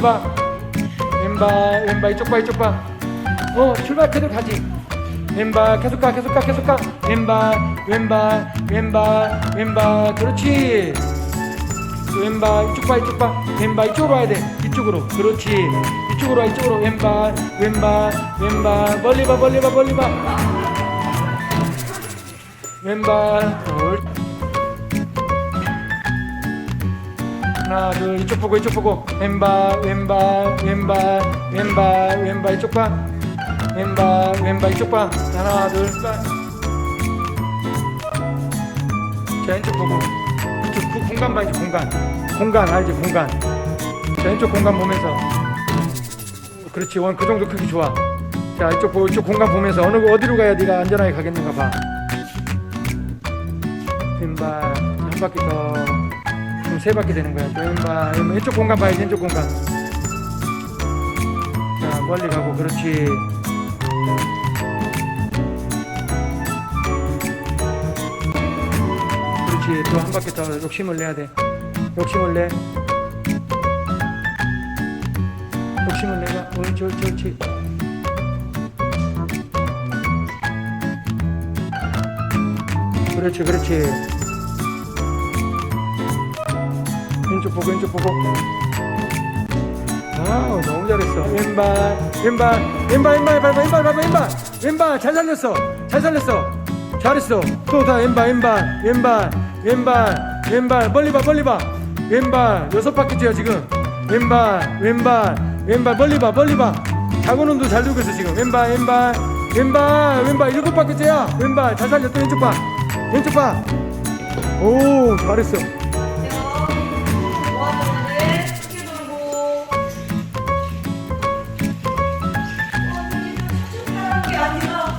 왼발. 왼발 왼발 이쪽 봐 이쪽 봐어 출발 그대로 가지. 왼발 계속 가 계속 가 계속 가. 왼발 왼발 왼발 왼발. 그렇지. 왼발 이쪽 봐 이쪽 봐. 왼발 이쪽으로 와야 돼. 이쪽으로. 그렇지. 이쪽으로 와 이쪽으로. 왼발 왼발 왼발. 멀리 봐 멀리 봐 멀리 봐. 왼발 옳 하나 둘 이쪽 보고 이쪽 보고. 왼발 왼발 왼발 왼발 왼발 이쪽 봐. 왼발 왼발 이쪽 봐. 하나 둘셋. 자 왼쪽 보고. 이쪽 구- 공간 봐 이제 공간. 공간 알지 공간. 자 왼쪽 공간 보면서. 그렇지 원 그 정도 크기 좋아. 자 이쪽 보고 이쪽 공간 보면서 어느 어디로 가야 네가 안전하게 가겠는가 봐. 왼발 한 바퀴 더 세 바퀴 되는 거야. 또 왼발 이쪽 공간 봐야지 왼쪽 공간. 자 멀리 가고 그렇지. 그렇지. 또 한 바퀴 더 욕심을 내야 돼. 욕심을 내. 욕심을 내가 옳지 옳지 옳지. 그렇지 그렇지 왼쪽 보고 왼쪽 보고 아 너무 잘했어 왼발 왼발 왼발 왼발 왼발 왼발 왼발 왼발 왼발 잘 살렸어 잘 살렸어 잘했어 또 다 왼발 왼발 왼발 왼발 왼발 멀리 봐 멀리 봐 왼발 여섯 바퀴째야 지금 왼발 왼발 왼발 멀리 봐 멀리 봐 장원원도 잘 들고 있어 지금 왼발 왼발 왼발 왼발 일곱 바퀴째야 왼발 잘 살렸어 왼쪽 봐 왼쪽 봐오 잘했어 Obrigada, irmão.